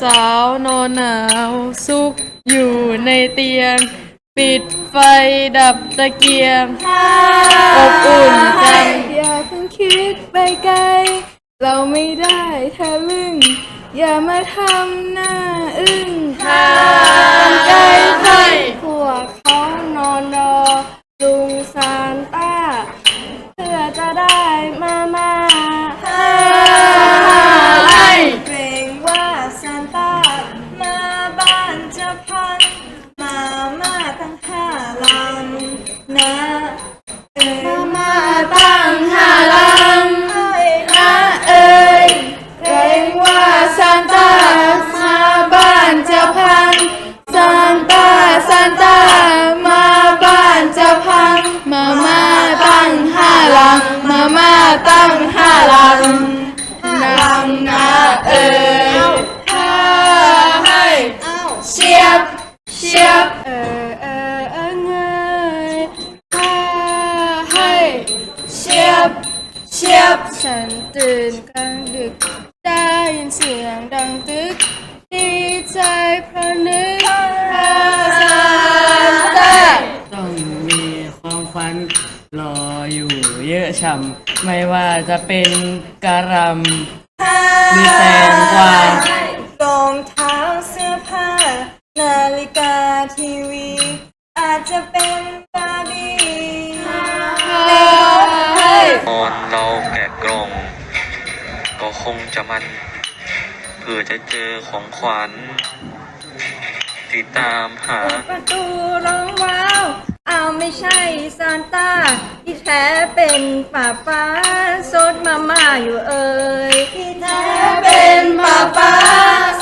สาวนอนหนาวซุกอยู่ในเตียง ปิดไฟดับตะเกียง อบอุ่นจัง อย่าเพิ่งคิดไปไกล เราไม่ได้ทะลึ่ง อย่ามาทำหน้าอึ้งทางใจ เชียบ ฉันตื่นกลางดึก ได้ยินเสียงดังตึก ดีใจเพราะนึกว่าฉันได้ต้องมีความฝันรออยู่เยอะช่ำไม่ว่าจะเป็นกะหรำหรือแตงกวารองเท้าเสื้อผ้า นาฬิกาทีวี อาจจะเป็น คงจะมันเผื่อจะเจอของขวัญ ติดตามหาประตูร้องว้าว เอาไม่ใช่ซานต้า ที่แท้เป็นป้าป้าสดมาม่าอยู่เอ่ยที่แท้เป็นป้าป้า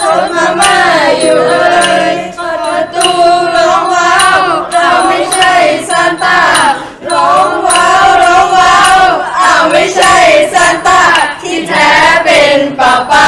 สดมาม่าอยู่เอ่ยประตูร้องว้าวเอาไม่ใช่ซานต้าร้องว้าวร้องว้าวเอาไม่ใช่ซานต้าที่แท้ papá.